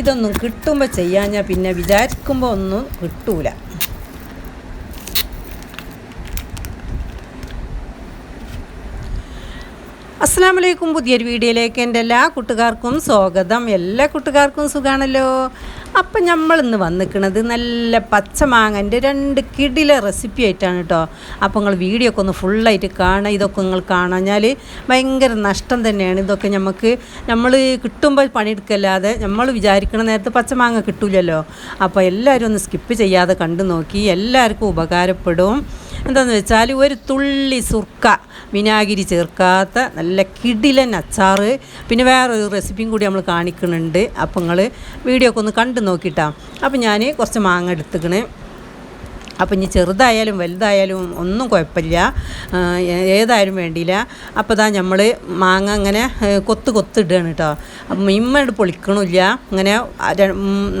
ഇതൊന്നും കിട്ടുമ്പോൾ ചെയ്യാഞ്ഞാൽ പിന്നെ വിചാരിക്കുമ്പോൾ ഒന്നും കിട്ടൂല. അസ്സാം വലൈക്കും പുതിയൊരു വീഡിയോയിലേക്ക് എന്റെ എല്ലാ കൂട്ടുകാർക്കും സ്വാഗതം. എല്ലാ കൂട്ടുകാർക്കും സുഖമാണല്ലോ അപ്പം നമ്മൾ ഇന്ന് വന്നിക്കണത് നല്ല പച്ചമാങ്ങന്റെ രണ്ട് കിടില റെസിപ്പി ആയിട്ടാണ് കേട്ടോ അപ്പോൾ നിങ്ങൾ വീഡിയോ ഒക്കെ ഒന്ന് ഫുള്ളായിട്ട് കാണുക. ഇതൊക്കെ നിങ്ങൾ കാണാഞ്ഞാൽ ഭയങ്കര നഷ്ടം തന്നെയാണ്. ഇതൊക്കെ നമുക്ക് നമ്മൾ കിട്ടുമ്പോൾ പണിയെടുക്കല്ലാതെ നമ്മൾ വിചാരിക്കണ നേരത്തെ പച്ചമാങ്ങ കിട്ടൂലല്ലോ. അപ്പോൾ എല്ലാവരും ഒന്ന് സ്കിപ്പ് ചെയ്യാതെ കണ്ടു നോക്കി. എല്ലാവർക്കും ഉപകാരപ്പെടും. എന്താണെന്ന് വെച്ചാൽ ഒരു തുള്ളി സുർക്ക വിനാഗിരി ചേർക്കാത്ത നല്ല കിടിലൻ അച്ചാറ് പിന്നെ വേറൊരു റെസിപ്പിയും കൂടി നമ്മൾ കാണിക്കുന്നുണ്ട്. അപ്പം നിങ്ങൾ വീഡിയോ ഒക്കെ ഒന്ന് കണ്ടു നോക്കിയിട്ടാ അപ്പം ഞാൻ കുറച്ച് മാങ്ങ എടുത്തുക്കണേ. അപ്പം ഇനി ചെറുതായാലും വലുതായാലും ഒന്നും കുഴപ്പമില്ല. ഏതായാലും വേണ്ടിയില്ല. അപ്പോൾ ഇതാ നമ്മൾ മാങ്ങ അങ്ങനെ കൊത്ത് കൊത്ത് കൊത്തിടുകയാണ് കേട്ടോ അപ്പം ഇമ്മട് പൊളിക്കണില്ല. ഇങ്ങനെ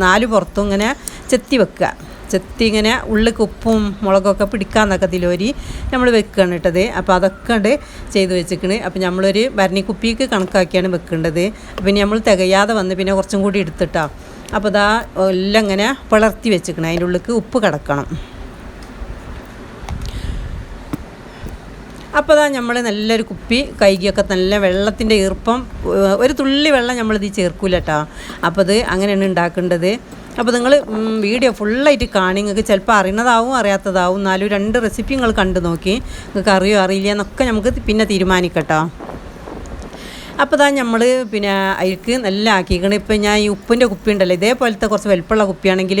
നാല് പുറത്തും ഇങ്ങനെ ചെത്തി വെക്കുക ചെത്തി ഇങ്ങനെ ഉള്ളിക്ക് ഉപ്പും മുളകൊക്കെ പിടിക്കാന്നൊക്കെ തിലോരി നമ്മൾ വെക്കുകയാണ് ഇട്ടത് അപ്പോൾ അതൊക്കെ ഉണ്ട് ചെയ്ത് വെച്ചിക്കണ്. അപ്പോൾ നമ്മളൊരു ഭരണി കുപ്പിക്ക് കണക്കാക്കിയാണ് വെക്കേണ്ടത്. അപ്പം ഇനി നമ്മൾ തികയാതെ വന്ന് പിന്നെ കുറച്ചും കൂടി എടുത്തിട്ടാ. അപ്പോൾ ഇതാ എല്ലാം ഇങ്ങനെ പിളർത്തി വെച്ചിക്കണം. അതിന്റെ ഉള്ളിക്ക് ഉപ്പ് കിടക്കണം. അപ്പോൾ അതാ നമ്മൾ നല്ലൊരു കുപ്പി കൈകിയൊക്കെ നല്ല വെള്ളത്തിന്റെ ഈർപ്പം ഒരു തുള്ളി വെള്ളം നമ്മളിത് ചേർക്കൂല കേട്ടോ. അപ്പോൾ അത് അങ്ങനെയാണ് ഉണ്ടാക്കേണ്ടത്. അപ്പോൾ നിങ്ങൾ വീഡിയോ ഫുള്ളായിട്ട് കാണി നിങ്ങൾക്ക് ചിലപ്പോൾ അറിയുന്നതാവും അറിയാത്തതാവും. എന്നാലും രണ്ട് റെസിപ്പി നിങ്ങൾ കണ്ടു നോക്കി. നിങ്ങൾക്ക് അറിയോ അറിയില്ല എന്നൊക്കെ നമുക്ക് പിന്നെ തീരുമാനിക്കട്ടോ. അപ്പോൾ ഇതാ നമ്മൾ പിന്നെ അരിക്ക് നല്ല ആക്കിക്കണം. ഇപ്പം ഞാൻ ഈ ഉപ്പിന്റെ കുപ്പി ഉണ്ടല്ലോ ഇതേപോലത്തെ കുറച്ച് വലുപ്പമുള്ള കുപ്പിയാണെങ്കിൽ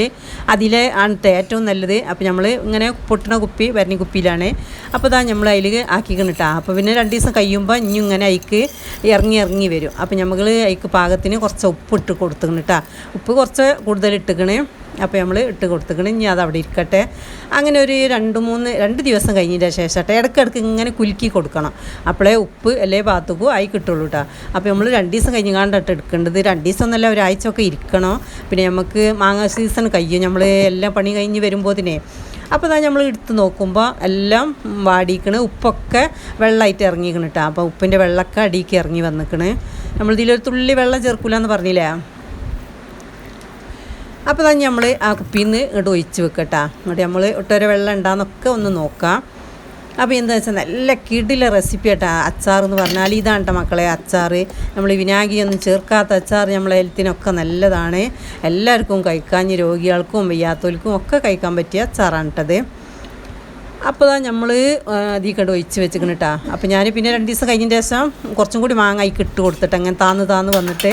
അതിലെ ആണ് ഏറ്റവും നല്ലത്. അപ്പോൾ നമ്മൾ ഇങ്ങനെ പൊട്ടുന്ന കുപ്പി വരണി കുപ്പിയിലാണ്. അപ്പോൾ ഇതാ നമ്മൾ അതിൽ ആക്കിക്കണം കേട്ടോ അപ്പോൾ പിന്നെ രണ്ട് ദിവസം കഴിയുമ്പോൾ ഇനി ഇങ്ങനെ അതിക്ക് ഇറങ്ങി ഇറങ്ങി വരും. അപ്പോൾ നമ്മൾ അതിക്ക് പാകത്തിന് കുറച്ച് ഉപ്പ് ഇട്ട് കൊടുത്തിക്കണം കേട്ടോ ഉപ്പ് കുറച്ച് കൂടുതൽ ഇട്ടിക്കണേ. അപ്പോൾ നമ്മൾ ഇട്ട് കൊടുത്തിക്കണം ഇനി അത് അവിടെ ഇരിക്കട്ടെ. അങ്ങനെ ഒരു രണ്ട് മൂന്ന് രണ്ട് ദിവസം കഴിഞ്ഞതിന്റെ ശേഷം ഇടയ്ക്കിടയ്ക്ക് ഇങ്ങനെ കുലുക്കി കൊടുക്കണം. അപ്പോഴേ ഉപ്പ് അല്ലേ ഭാഗത്തേക്കും ആയി കിട്ടുള്ളൂ കേട്ടോ. അപ്പോൾ നമ്മൾ രണ്ട് ദിവസം കഴിഞ്ഞ് കണ്ടിട്ട് എടുക്കേണ്ടത്. രണ്ട് ദിവസം എന്നല്ല ഒരാഴ്ച ഒക്കെ ഇരിക്കണം. പിന്നെ നമുക്ക് മാങ്ങ സീസൺ കഴിയും. നമ്മൾ എല്ലാം പണി കഴിഞ്ഞ് വരുമ്പോഴത്തിനെ അപ്പോൾ അതാ നമ്മൾ എടുത്ത് നോക്കുമ്പോൾ എല്ലാം വാടിക്കണ് ഉപ്പൊക്കെ വെള്ളമായിട്ട് ഇറങ്ങിക്കണ് കേട്ടോ. അപ്പോൾ ഉപ്പിന്റെ വെള്ളമൊക്കെ അടിയിലേക്ക് ഇറങ്ങി വന്നിക്കണ് നമ്മൾ ഇതിലൊരു തുള്ളി വെള്ളം ചേർക്കില്ല എന്ന് പറഞ്ഞില്ലേ? അപ്പോൾ തന്നെ നമ്മൾ ആ കുപ്പിയിൽ നിന്ന് ഇങ്ങോട്ട് ഒഴിച്ച് വെക്കട്ടാ. ഇങ്ങോട്ട് നമ്മൾ ഒട്ടൊരു വെള്ളം ഉണ്ടാകുന്നൊക്കെ ഒന്ന് നോക്കാം. അപ്പോൾ എന്താ വെച്ചാൽ നല്ല കിടില റെസിപ്പി ആട്ടാ അച്ചാർ എന്ന് പറഞ്ഞാൽ ഇതാണ് കേട്ടോ മക്കളെ അച്ചാർ നമ്മൾ വിനാഗിരിയൊന്നും ചേർക്കാത്ത അച്ചാർ നമ്മളെ ഹെൽത്തിനൊക്കെ നല്ലതാണ്. എല്ലാവർക്കും കഴിക്കാൻ രോഗികൾക്കും വയ്യാത്തവർക്കും ഒക്കെ കഴിക്കാൻ പറ്റിയ അച്ചാറാണ് കേട്ടത് അപ്പോൾ നമ്മൾ അതീ കണ്ട് ഒഴിച്ച് വെച്ചിരിക്കണം കേട്ടോ അപ്പോൾ ഞാൻ പിന്നെ രണ്ട് ദിവസം കഴിഞ്ഞതിന് ശേഷം കുറച്ചും കൂടി മാങ്ങ അതിൽ ഇട്ട് കൊടുത്തിട്ട് അങ്ങനെ താന്ന് താന്ന് വന്നിട്ട്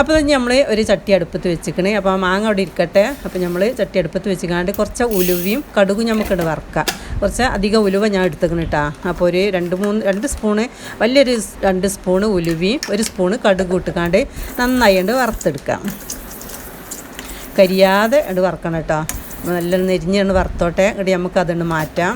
അപ്പോൾ നമ്മൾ ഒരു ചട്ടി അടുപ്പത്ത് വെച്ചിക്കണേ. അപ്പോൾ ആ മാങ്ങ അവിടെ ഇരിക്കട്ടെ. അപ്പോൾ നമ്മൾ ചട്ടി അടുപ്പത്ത് വെച്ചിക്കാണ്ട് കുറച്ച് ഉലുവയും കടുകും നമുക്കിട്ട് വറക്കാം. കുറച്ച് അധികം ഉലുവ ഞാൻ എടുത്തേക്കണം കേട്ടോ അപ്പോൾ ഒരു രണ്ട് മൂന്ന് രണ്ട് സ്പൂണ് വലിയൊരു രണ്ട് സ്പൂണ് ഉലുവയും ഒരു സ്പൂണ് കടുക് ഇട്ടുകാണ്ട് നന്നായി വറുത്തെടുക്കാം. കരിയാതെ അത് വറക്കണം കേട്ടോ നല്ല നെരിഞ്ഞ് വറുത്തോട്ടെ. ഇവിടെ നമുക്ക് അതുകൊണ്ട് മാറ്റാം.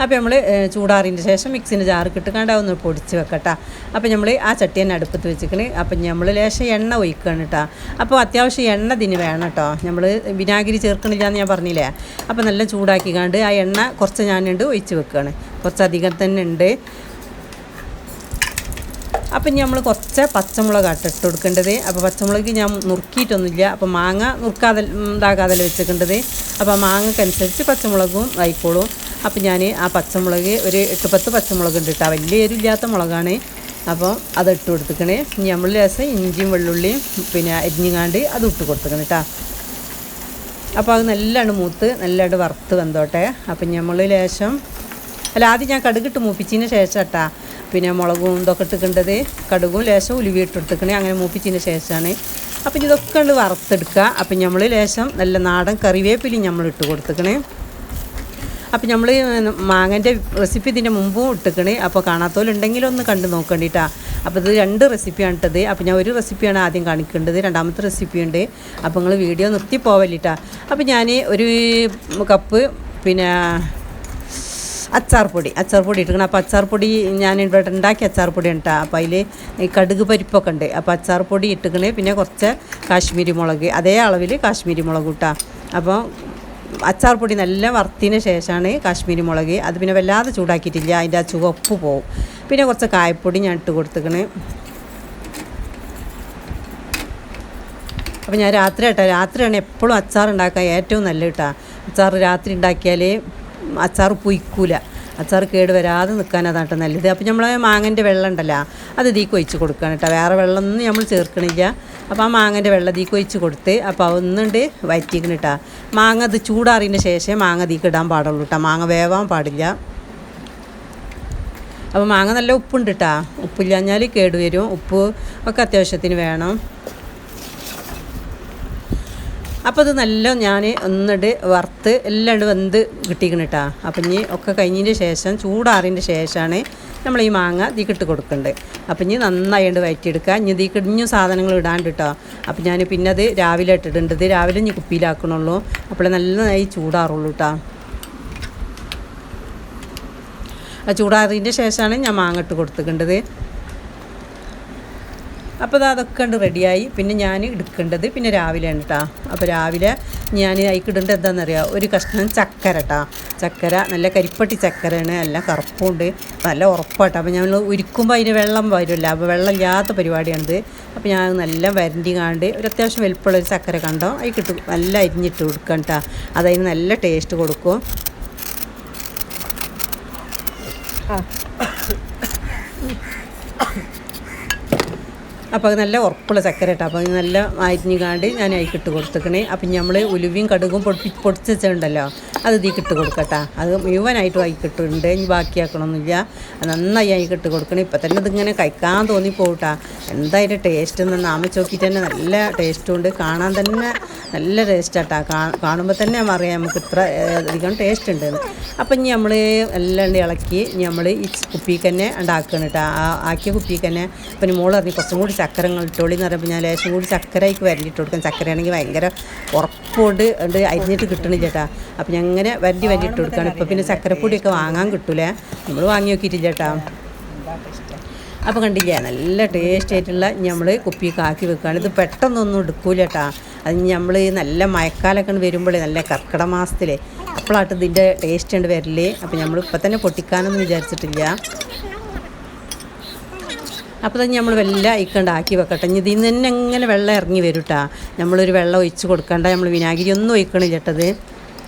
അപ്പോൾ നമ്മൾ ചൂടാറിന്റെ ശേഷം മിക്സിന്റെ ജാറ് കിട്ടുകാണ്ട് ഒന്ന് പൊടിച്ച് വെക്കട്ടാ. അപ്പോൾ നമ്മൾ ആ ചട്ടി തന്നെ അടുപ്പത്ത് വെച്ചിക്കണ് അപ്പം നമ്മൾ ലേശം എണ്ണ ഒഴിക്കുകയാണ് കേട്ടോ അപ്പോൾ അത്യാവശ്യം എണ്ണ ഇതിന് വേണം കേട്ടോ നമ്മൾ വിനാഗിരി ചേർക്കണില്ല എന്ന് ഞാൻ പറഞ്ഞില്ലേ? അപ്പോൾ നല്ല ചൂടാക്കി ചൂടാക്കിക്കാണ്ട് ആ എണ്ണ കുറച്ച് ഞാനുണ്ട് ഒഴിച്ച് വെക്കുകയാണ് കുറച്ചധികം തന്നെ ഉണ്ട് അപ്പം ഇനി നമ്മൾ കുറച്ച് പച്ചമുളക് ഇട്ട് കൊടുക്കേണ്ടത്. അപ്പോൾ പച്ചമുളക് ഞാൻ നുറുക്കിയിട്ടൊന്നുമില്ല. അപ്പോൾ മാങ്ങ നുറുക്കാതെ ഇതാകാതെ വെച്ചിട്ടുണ്ടത് അപ്പോൾ മാങ്ങക്കനുസരിച്ച് പച്ചമുളകും ആയിക്കോളും അപ്പോൾ ഞാൻ ആ പച്ചമുളക് ഒരു എട്ട് പത്ത് പച്ചമുളക് ഉണ്ട് കേട്ടോ വലിയ എരിവില്ലാത്ത മുളകാണ്. അപ്പോൾ അത് ഇട്ട് കൊടുത്തേക്കണേ. നമ്മൾ ലേശം ഇഞ്ചിയും വെള്ളുള്ളിയും പിന്നെ അരിഞ്ഞുകാണ്ട് അത് ഇട്ട് കൊടുത്തേക്കണം കേട്ടോ അപ്പോൾ അത് നല്ലോണം മൂത്ത് നല്ലോണം വറുത്ത് വെന്തോട്ടെ. അപ്പം നമ്മൾ ലേശം അല്ല ആദ്യം ഞാൻ കടുകിട്ട് മൂപ്പിച്ചതിന് ശേഷം കേട്ടാ പിന്നെ മുളകും ഇതൊക്കെ ഇട്ടിക്കേണ്ടത്. കടുകും ലേശം ഉലുവി ഇട്ടെടുക്കണേ അങ്ങനെ മൂപ്പിച്ചതിന് ശേഷമാണ് അപ്പം ഇതൊക്കെ ഉണ്ട് വറുത്തെടുക്കുക അപ്പം നമ്മൾ ലേശം നല്ല നാടൻ കറിവേപ്പിലി നമ്മൾ ഇട്ട് കൊടുത്തിക്കണേ. അപ്പം നമ്മൾ മാങ്ങന്റെ റെസിപ്പി ഇതിന്റെ മുമ്പും ഇട്ടിക്കണേ. അപ്പോൾ കാണാത്തവരുണ്ടെങ്കിലും ഒന്ന് കണ്ടു നോക്കേണ്ടിട്ടാ. അപ്പോൾ ഇത് രണ്ട് റെസിപ്പിയാണ് ഇട്ടത്. അപ്പോൾ ഞാൻ ഒരു റെസിപ്പിയാണ് ആദ്യം കാണിക്കേണ്ടത്. രണ്ടാമത്തെ റെസിപ്പി ഉണ്ട്. അപ്പോൾ നിങ്ങൾ വീഡിയോ നിർത്തി പോവല്ലിട്ടാ. അപ്പോൾ ഞാൻ ഒരു കപ്പ് പിന്നെ അച്ചാർ പൊടി അച്ചാർ പൊടി ഇട്ടിക്കണം അപ്പോൾ അച്ചാർ പൊടി ഞാൻ ഇവിടെ ഉണ്ടാക്കിയ അച്ചാർ പൊടി ഉണ്ടാ അപ്പോൾ അതിൽ ഈ കടുക് പരിപ്പൊക്കെ ഉണ്ട്. അപ്പോൾ അച്ചാർ പൊടി ഇട്ടിക്കണേ. പിന്നെ കുറച്ച് കാശ്മീരി മുളക്. അതേ അളവിൽ കാശ്മീരി മുളക് ഇട്ടാ. അപ്പോൾ അച്ചാർ പൊടി നല്ല വറുത്തിന് ശേഷമാണ് കാശ്മീരി മുളക്. അത് പിന്നെ വല്ലാതെ ചൂടാക്കിയിട്ടില്ല. അതിന്റെ ആ ചുവപ്പ് പോവും പിന്നെ കുറച്ച് കായപ്പൊടി ഞാൻ ഇട്ട് കൊടുത്തേക്കണ്. അപ്പോൾ ഞാൻ രാത്രി കേട്ടോ രാത്രിയാണ് എപ്പോഴും അച്ചാർ ഉണ്ടാക്കാൻ ഏറ്റവും നല്ല കേട്ടോ. അച്ചാർ രാത്രി ഉണ്ടാക്കിയാൽ അച്ചാർ പുയ്ക്കൂല. അച്ചാർ കേട് വരാതെ നിൽക്കാൻ അതാണ് കേട്ടോ നല്ലത്. അപ്പോൾ നമ്മൾ മാങ്ങന്റെ വെള്ളം ഉണ്ടല്ലോ അത് ഇതിക്ക് ഒഴിച്ച് കൊടുക്കണം കേട്ടോ വേറെ വെള്ളമൊന്നും നമ്മൾ ചേർക്കണില്ല. അപ്പോൾ ആ മാങ്ങന്റെ വെള്ളം ഇതിക്ക് ഒഴിച്ച് കൊടുത്ത് അപ്പോൾ ഒന്നുണ്ട് വയറ്റിക്കണം കേട്ടോ മാങ്ങ അത് ചൂടാറിയതിന് ശേഷം മാങ്ങ ഇതിക്ക് ഇടാൻ പാടുള്ളൂ കേട്ടോ മാങ്ങ വേവാൻ പാടില്ല. അപ്പോൾ മാങ്ങ നല്ല ഉപ്പുണ്ട് കേട്ടോ ഉപ്പില്ലാഞ്ഞാൽ കേടുവരും ഉപ്പ് ഒക്കെ അത്യാവശ്യത്തിന് വേണം. അപ്പോൾ അത് നല്ല ഞാൻ ഒന്നിട്ട് വറുത്ത് എല്ലാം വെന്ത് കിട്ടിക്കണം കേട്ടോ അപ്പം ഇനി ഒക്കെ കഴിഞ്ഞതിന്റെ ശേഷം ചൂടാറിന്റെ ശേഷമാണ് നമ്മൾ ഈ മാങ്ങ തീക്കിട്ട് കൊടുക്കേണ്ടത് അപ്പം ഇനി നന്നായി കൊണ്ട് വയറ്റിയെടുക്കുക ഇനി തീ കിടിഞ്ഞു സാധനങ്ങൾ ഇടാണ്ട് കേട്ടോ അപ്പം ഞാൻ പിന്നെ അത് രാവിലെ ഇട്ടിട്ടുണ്ട്. രാവിലെ ഇനി കുപ്പിയിലാക്കണുള്ളൂ. അപ്പോൾ നല്ലതായി ചൂടാറുള്ളൂ കേട്ടോ ചൂടാറിന്റെ ശേഷമാണ് ഞാൻ മാങ്ങ ഇട്ട് കൊടുത്തിട്ടുണ്ടത് അപ്പോൾ അത് അതൊക്കെ കണ്ട് റെഡിയായി പിന്നെ ഞാൻ എടുക്കേണ്ടത് പിന്നെ രാവിലെ ആണ് കേട്ടോ അപ്പോൾ രാവിലെ ഞാൻ അയക്കിടേണ്ടത് എന്താണെന്നറിയാം ഒരു കഷ്ണം ചക്കര കേട്ടോ ചക്കര നല്ല കരിപ്പട്ടി ചക്കരയാണ്. നല്ല കറുപ്പുണ്ട്. നല്ല ഉറപ്പാട്ടോ. അപ്പോൾ ഞങ്ങൾ ഉരുക്കുമ്പോൾ അതിന് വെള്ളം വരുമല്ലോ. അപ്പോൾ വെള്ളം ഇല്ലാത്ത പരിപാടിയാണിത്. അപ്പോൾ ഞാൻ നല്ല വരണ്ടി കാണ്ട് ഒരു അത്യാവശ്യം വലിപ്പമുള്ള ഒരു ചക്കര കണ്ടോ? അതിൽ കിട്ടും നല്ല അരിഞ്ഞിട്ട് കൊടുക്കാം കേട്ടോ അതതിന് നല്ല ടേസ്റ്റ് കൊടുക്കും. അപ്പോൾ അത് നല്ല ഉറപ്പുള്ള ചക്കര കേട്ടോ അപ്പോൾ നല്ല അരിഞ്ഞുകാണ്ട് ഞാൻ അതിക്കിട്ട് കൊടുത്തേക്കണേ. അപ്പം നമ്മൾ ഉലുവയും കടുകും പൊടി പൊടിച്ച് വെച്ചിട്ടുണ്ടല്ലോ അത് ഇതിൽ ഇട്ട് കൊടുക്കട്ടാ. അത് മുഴുവനായിട്ടും അതിക്കിട്ടുണ്ട് ഇനി ബാക്കിയാക്കണമെന്നില്ല നന്നായി അതിക്കിട്ട് കൊടുക്കണേ. ഇപ്പം തന്നെ ഇതിങ്ങനെ കഴിക്കാൻ തോന്നിപ്പോട്ടാ. എന്തായാലും ടേസ്റ്റ് എന്ന് നാമ ചോക്കിയിട്ട് തന്നെ നല്ല ടേസ്റ്റും ഉണ്ട്. കാണാൻ തന്നെ നല്ല ടേസ്റ്റാട്ടാ കാണുമ്പോൾ തന്നെ അറിയാം നമുക്ക് ഇത്ര അധികം ടേസ്റ്റ് ഉണ്ടെന്ന് അപ്പം ഇനി നമ്മൾ എല്ലാം ഇളക്കി നമ്മൾ ഈ കുപ്പിക്ക് തന്നെ ഉണ്ടാക്കണം കേട്ടോ. ആക്കിയ കുപ്പിക്ക് തന്നെ. അപ്പം മോളറിഞ്ഞ് കുറച്ചും കൂടി ചക്കര ഇട്ടോളി എന്ന് പറയുമ്പോൾ ഞാൻ ലേശം കൂടി ചക്കരയ്ക്ക് വരണ്ടിട്ട് കൊടുക്കും ചക്കരയാണെങ്കിൽ ഭയങ്കര ഉറപ്പോട് ഉണ്ട് അരിഞ്ഞിട്ട് കിട്ടണില്ല ചേട്ടാ. അപ്പം ഞാൻ അങ്ങനെ വരണ്ടി വരണ്ടിട്ട് കൊടുക്കുകയാണ് ഇപ്പം പിന്നെ ചക്കരപ്പൊടിയൊക്കെ വാങ്ങാൻ കിട്ടൂലേ? നമ്മൾ വാങ്ങി നോക്കിയിട്ടില്ല ചേട്ടാ. അപ്പോൾ കണ്ടില്ലേ? നല്ല ടേസ്റ്റ് ആയിട്ടുള്ള നമ്മൾ കുപ്പിയൊക്കെ ആക്കി വെക്കുകയാണ് ഇത് പെട്ടെന്നൊന്നും എടുക്കൂല കേട്ടാ അത് നമ്മൾ നല്ല മഴക്കാലൊക്കെ വരുമ്പോഴേ നല്ല കർക്കിടക മാസത്തിലേ. അപ്പോഴാട്ട് ഇതിന്റെ ടേസ്റ്റ് ഉണ്ട് വരില്ലേ അപ്പോൾ നമ്മൾ ഇപ്പം തന്നെ പൊട്ടിക്കാനൊന്നും വിചാരിച്ചിട്ടില്ല. അപ്പോൾ തന്നെ നമ്മൾ വെള്ളം അയക്കേണ്ട ആക്കി വെക്കട്ടെ. ഇനി ഇതിൽ നിന്ന് ഇങ്ങനെ വെള്ളം ഇറങ്ങി വരും കേട്ടാ നമ്മളൊരു വെള്ളം ഒഴിച്ച് കൊടുക്കണ്ട നമ്മൾ വിനാഗിരി ഒന്നും ഒഴിക്കണില്ല കേട്ടത്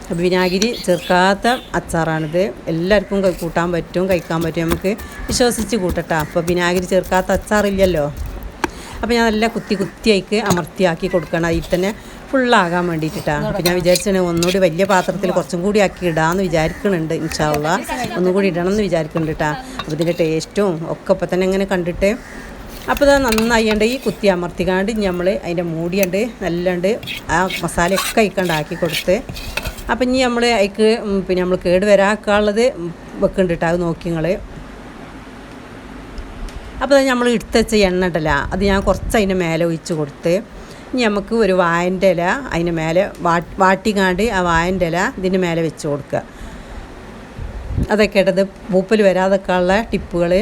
അപ്പോൾ വിനാഗിരി ചേർക്കാത്ത അച്ചാറാണിത്. എല്ലാവർക്കും കൂട്ടാൻ പറ്റും കഴിക്കാൻ പറ്റും. നമുക്ക് വിശ്വസിച്ച് കൂട്ടട്ടാ. അപ്പോൾ വിനാഗിരി ചേർക്കാത്ത അച്ചാറില്ലല്ലോ. അപ്പോൾ ഞാൻ നല്ല കുത്തി കുത്തിയായിക്ക് അമർത്തിയാക്കി കൊടുക്കണം. അതിൽ തന്നെ ഫുള്ളാകാൻ വേണ്ടിയിട്ടാണ് അപ്പോൾ ഞാൻ വിചാരിച്ചാണ് ഒന്നുകൂടി വലിയ പാത്രത്തിൽ കുറച്ചും കൂടി ആക്കി ഇടാമെന്ന് വിചാരിക്കുന്നുണ്ട് ഇൻഷാള്ള ഒന്നും കൂടി ഇടണം എന്ന് വിചാരിക്കുന്നുണ്ട് കേട്ടോ. അപ്പോൾ ഇതിന്റെ ടേസ്റ്റും ഒക്കെ ഇപ്പം തന്നെ ഇങ്ങനെ കണ്ടിട്ട് അപ്പോൾ ഇത് നന്നായിണ്ട് ഈ കുത്തി അമർത്തിക്കാണ്ട് നമ്മൾ അതിന്റെ മൂടിയുണ്ട് നല്ലണ്ട് ആ മസാലയൊക്കെ അയക്കാണ്ട് ആക്കി കൊടുത്ത് അപ്പം ഇനി നമ്മൾ അതിക്ക് പിന്നെ നമ്മൾ കേട് വരാക്കാനുള്ളത് വെക്കുന്നുണ്ട് അത് നോക്കി നിങ്ങൾ അപ്പോൾ നമ്മൾ എടുത്ത് വെച്ച എണ്ണ ഉണ്ടല്ലോ അത് ഞാൻ കുറച്ച് അതിന്റെ മേലെ ഒഴിച്ച് കൊടുത്ത് ഇനി നമുക്ക് ഒരു വായന്റെ ഇല അതിന്റെ മേലെ വാട്ടി വാട്ടിക്കാണ്ട് ആ വായന്റെ ഇല ഇതിന്റെ മേലെ വെച്ച് കൊടുക്കുക അതൊക്കെ ഇട്ടത് പൂപ്പൽ വരാതൊക്കെയുള്ള ടിപ്പുകൾ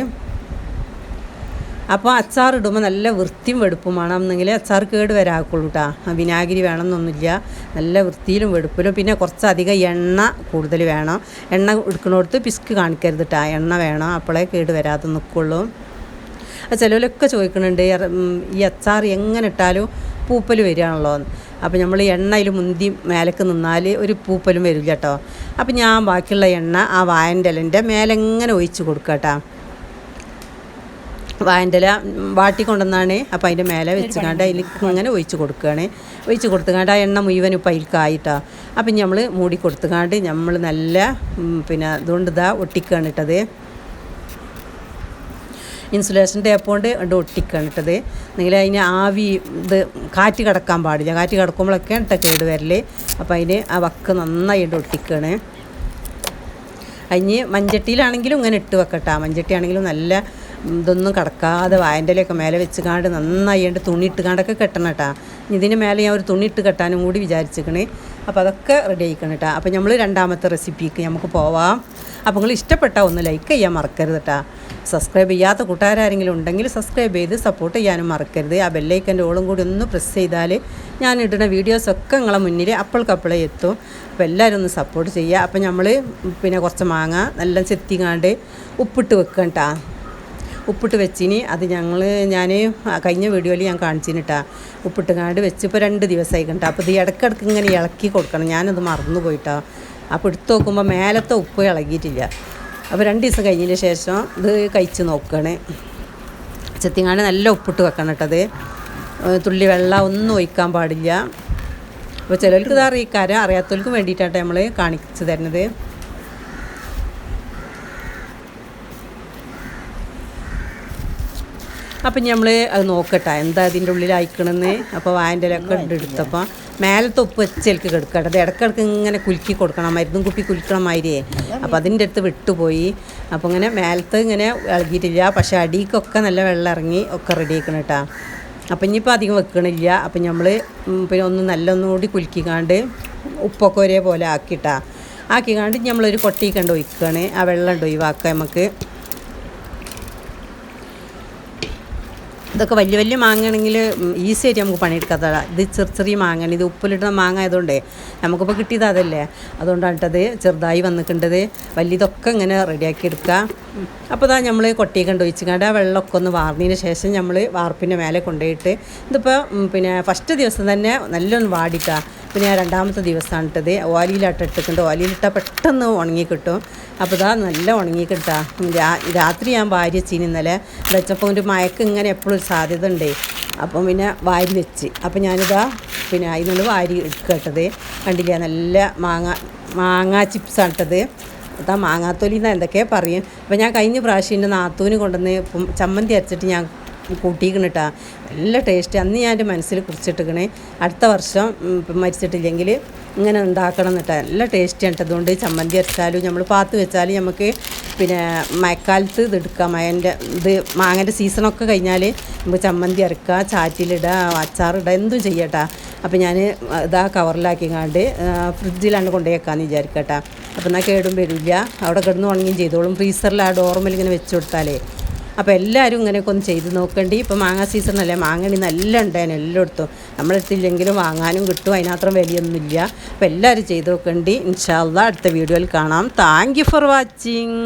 അപ്പോൾ അച്ചാർ ഇടുമ്പോൾ നല്ല വൃത്തിയും വെടുപ്പും വേണം എന്നെങ്കിൽ അച്ചാർ കേട് വരാക്കുള്ളൂ കേട്ടോ വിനാഗിരി വേണമെന്നൊന്നുമില്ല. നല്ല വൃത്തിയിലും വെടുപ്പിലും പിന്നെ കുറച്ചധികം എണ്ണ കൂടുതൽ വേണം. എണ്ണ എടുക്കുന്നിടത്ത് പിസ്ക് കാണിക്കരുത് കേട്ടോ എണ്ണ വേണം അപ്പോഴേ കേട് വരാതെ നിൽക്കുള്ളൂ ചിലവരൊക്കെ ചോദിക്കുന്നുണ്ട് ഈ അച്ചാർ എങ്ങനെ ഇട്ടാലും പൂപ്പൽ വരികയാണല്ലോ. അപ്പം നമ്മൾ എണ്ണയിൽ മുന്തി മേലക്ക് നിന്നാൽ ഒരു പൂപ്പലും വരില്ല കേട്ടോ. അപ്പോൾ ഞാൻ ബാക്കിയുള്ള എണ്ണ ആ വായന്റെ ഇലന്റെ മേലെ എങ്ങനെ ഒഴിച്ച് കൊടുക്കുക കേട്ടോ. വായന്റെല വാട്ടി കൊണ്ടുവന്നാണ് അപ്പോൾ അതിന്റെ മേലെ വെച്ചുകൊണ്ട് അതിൽ ഇങ്ങനെ ഒഴിച്ച് കൊടുക്കുകയാണ്. ഒഴിച്ച് കൊടുത്തുകൊണ്ട് ആ എണ്ണ മുഴുവൻ ഇപ്പം അതിൽക്കായിട്ടോ അപ്പം നമ്മൾ മൂടി കൊടുത്തുകൊണ്ട് നമ്മൾ നല്ല പിന്നെ അതുകൊണ്ട് ഇതാ ഒട്ടിക്കുകയാണ് ഇട്ടത് ഇൻസുലേഷൻ ടേപ്പ് കൊണ്ട് ഉണ്ട് ഒട്ടിക്കാണ് ഇട്ടത്. എന്നെങ്കിൽ അതിന് ആവി ഇത് കാറ്റ് കിടക്കാൻ പാടില്ല. കാറ്റ് കിടക്കുമ്പോഴൊക്കെ ഇട്ട കേട് വരൽ അപ്പോൾ അതിന് ആ വക്ക് നന്നായി ഉണ്ട് ഒട്ടിക്കുകയാണ് അതിന് മഞ്ചട്ടിയിലാണെങ്കിലും ഇങ്ങനെ ഇട്ട് വെക്കട്ടെ. മഞ്ചട്ടി ആണെങ്കിലും നല്ല ഇതൊന്നും കിടക്കാതെ വായന്റെ ഇലയൊക്കെ മേലെ വെച്ച് കാണ്ട് നന്നായി തുണി ഇട്ട് കാണ്ടൊക്കെ കെട്ടണം കേട്ടാ ഇതിന് മേലെ ഞാൻ ഒരു തുണി ഇട്ട് കെട്ടാനും കൂടി വിചാരിച്ചിക്കണേ. അപ്പോൾ അതൊക്കെ റെഡി ആയിക്കണം കേട്ടോ അപ്പോൾ നമ്മൾ രണ്ടാമത്തെ റെസിപ്പിക്ക് നമുക്ക് പോവാം. അപ്പോൾ നിങ്ങൾ ഇഷ്ടപ്പെട്ടാൽ ഒന്ന് ലൈക്ക് ചെയ്യാൻ മറക്കരുത് കേട്ടോ സബ്സ്ക്രൈബ് ചെയ്യാത്ത കൂട്ടുകാരെങ്കിലും ഉണ്ടെങ്കിൽ സബ്സ്ക്രൈബ് ചെയ്ത് സപ്പോർട്ട് ചെയ്യാനും മറക്കരുത്. ആ ബെല്ലൈക്കന്റെ ഓളും കൂടി ഒന്ന് പ്രസ് ചെയ്താൽ ഞാൻ ഇടുന്ന വീഡിയോസൊക്കെ നിങ്ങളെ മുന്നിൽ അപ്പോൾക്കപ്പോഴേ എത്തും. അപ്പോൾ എല്ലാവരും ഒന്ന് സപ്പോർട്ട് ചെയ്യുക. അപ്പോൾ നമ്മൾ പിന്നെ കുറച്ച് മാങ്ങ നല്ല ചെത്തിങ്ങാണ്ട് ഉപ്പിട്ട് വെക്കണം കേട്ടോ ഉപ്പിട്ട് വെച്ചിനി അത് ഞങ്ങൾ ഞാൻ കഴിഞ്ഞ വീഡിയോയിൽ ഞാൻ കാണിച്ചിന് കേട്ടാ ഉപ്പിട്ട് കാണ്ട് വെച്ച് ഇപ്പോൾ രണ്ട് ദിവസമായി കണ്ടാ അപ്പോൾ ഇത് ഇടയ്ക്കിടയ്ക്ക് ഇങ്ങനെ ഇളക്കി കൊടുക്കണം. ഞാനത് മറന്നു പോയിട്ടാ അപ്പോൾ എടുത്ത് നോക്കുമ്പോൾ മേലത്തെ ഉപ്പ് ഇളകിയിട്ടില്ല. അപ്പോൾ രണ്ട് ദിവസം കഴിഞ്ഞതിന് ശേഷം ഇത് കഴിച്ച് നോക്കണേ. ചെത്തിങ്ങാണ്ട് നല്ല ഉപ്പിട്ട് വെക്കണം കേട്ടത് തുള്ളി വെള്ളം ഒന്നും ഒഴിക്കാൻ പാടില്ല. അപ്പോൾ ചിലർക്ക് ഇത് അറിയിക്കാരം അറിയാത്തവർക്കും വേണ്ടിയിട്ടാണ് നമ്മൾ കാണിച്ചു തരുന്നത്. അപ്പം നമ്മൾ അത് നോക്കട്ടെ. എന്താ അതിന്റെ ഉള്ളിൽ അയക്കണമെന്ന് അപ്പോൾ വായന്റെ ഇലൊക്കെ എടുത്തപ്പോൾ മേലത്തെ ഉപ്പ് വെച്ചേൽക്ക് കിടക്കട്ടെ അത് ഇടയ്ക്കിടയ്ക്ക് ഇങ്ങനെ കുലുക്കി കൊടുക്കണം. മരുന്നും കുപ്പി കുലുക്കണം മാതിരിയേ. അപ്പോൾ അതിന്റെ അടുത്ത് വിട്ടുപോയി. അപ്പോൾ ഇങ്ങനെ മേലത്ത് ഇങ്ങനെ ഇളകിയിട്ടില്ല. പക്ഷേ അടിക്കൊക്കെ നല്ല വെള്ളം ഇറങ്ങി ഒക്കെ റെഡി ആക്കണം കേട്ടോ അപ്പം ഇനിയിപ്പോൾ അധികം വെക്കണില്ല. അപ്പം നമ്മൾ പിന്നെ ഒന്ന് നല്ല ഒന്നുകൂടി കുലുക്കിക്കാണ്ട് ഉപ്പൊക്കെ ഒരേപോലെ ആക്കിയിട്ടാ ആക്കിക്കാണ്ട് നമ്മളൊരു കൊട്ടിക്കണ്ട് ഒഴിക്കുകയാണ് ആ വെള്ളം ഉണ്ട് ഒഴിവാക്കുക നമുക്ക് ഇതൊക്കെ വലിയ വലിയ മാങ്ങയാണെങ്കിൽ ഈസി ആയിട്ട് നമുക്ക് പണിയെടുക്കാത്തതാണ് ഇത് ചെറിയ ചെറിയ മാങ്ങയാണ്. ഇത് ഉപ്പിലിടുന്ന മാങ്ങ ആയതുകൊണ്ടേ നമുക്കിപ്പോൾ കിട്ടിയത് അതല്ലേ? അതുകൊണ്ടാണ് കേട്ടത് ചെറുതായി വന്നിട്ടുണ്ടത് വലിയതൊക്കെ ഇങ്ങനെ റെഡിയാക്കി എടുക്കുക. അപ്പോൾ ഇതാ നമ്മൾ കൊട്ടിയൊക്കെ കൊണ്ട് ഒഴിച്ചിക്കാണ്ട് ആ വെള്ളമൊക്കെ ഒന്ന് വാർന്നതിന് ശേഷം നമ്മൾ വാർപ്പിന്റെ മേലെ കൊണ്ടുപോയിട്ട് ഇതിപ്പോൾ പിന്നെ ഫസ്റ്റ് ദിവസം തന്നെ നല്ലൊന്ന് വാടിക്കുക പിന്നെ രണ്ടാമത്തെ ദിവസമാണ് ഇട്ടത് ഓലിയിലാട്ട് ഇട്ടിട്ടുണ്ട്. ഓലിയിലിട്ടാൽ പെട്ടെന്ന് ഉണങ്ങി കിട്ടും. അപ്പോൾ ഇതാ നല്ല ഉണങ്ങി കിട്ടുക രാത്രി ഞാൻ ഭാര്യ ചീനി ഇന്നലെ വെച്ചപ്പോൾ ഒരു മയക്ക് ഇങ്ങനെ എപ്പോഴും സാധ്യത ഉണ്ടേ അപ്പം പിന്നെ വാരി വെച്ച്. അപ്പം ഞാനിതാ പിന്നെ അതിനോട് വാരി എടുക്കട്ടത്. കണ്ടില്ല? നല്ല മാങ്ങ മാങ്ങ ചിപ്സാണ് ഇട്ടത് അതാ മാങ്ങാത്തൊലി എന്ന് എന്തൊക്കെയാ പറയും. അപ്പം ഞാൻ കഴിഞ്ഞ പ്രാവശ്യം എന്റെ നാത്തൂന് കൊണ്ടുവന്ന് ചമ്മന്തി അരച്ചിട്ട് ഞാൻ കൂട്ടിയിരിക്കണം കേട്ടോ നല്ല ടേസ്റ്റ്. അന്ന് ഞാൻ എന്റെ മനസ്സിൽ കുറിച്ചിട്ടിക്കണേ അടുത്ത വർഷം മരിച്ചിട്ടില്ലെങ്കിൽ ഇങ്ങനെ ഉണ്ടാക്കണം എന്നിട്ട് നല്ല ടേസ്റ്റ് ആണ് അതുകൊണ്ട് ചമ്മന്തി അരച്ചാലും നമ്മൾ പാത്ത് വെച്ചാലും നമുക്ക് പിന്നെ മഴക്കാലത്ത് ഇത് എടുക്കാം. മഴന്റെ ഇത് മാങ്ങന്റെ സീസണൊക്കെ കഴിഞ്ഞാൽ നമുക്ക് ചമ്മന്തി അരക്കുക ചാറ്റിലിടുക അച്ചാറിടുക എന്തും ചെയ്യട്ടാ അപ്പോൾ ഞാൻ ഇതാ കവറിലാക്കി കണ്ട് ഫ്രിഡ്ജിലാണ് കൊണ്ടുപോയേക്കാന്ന് വിചാരിക്കട്ടാ അപ്പോൾ എന്നാൽ കേടും വരില്ല. അവിടെ കിടന്ന് ഉണങ്ങുകയും ചെയ്തോളും. ഫ്രീസറിൽ ആ ഡോർമൽ ഇങ്ങനെ വെച്ച് കൊടുത്താലേ. അപ്പോൾ എല്ലാവരും ഇങ്ങനെയൊക്കെ ഒന്ന് ചെയ്ത് നോക്കണ്ടി. ഇപ്പോൾ മാങ്ങ സീസണല്ലേ മാങ്ങണി നല്ല ഉണ്ടായിരുന്നു എല്ലായിടത്തും. നമ്മുടെ അടുത്തില്ലെങ്കിലും വാങ്ങാനും കിട്ടും. അതിനത്രയും വിലയൊന്നുമില്ല. അപ്പോൾ എല്ലാവരും ചെയ്ത് നോക്കണ്ടി. ഇൻഷാല്ല അടുത്ത വീഡിയോയിൽ കാണാം. Thank for watching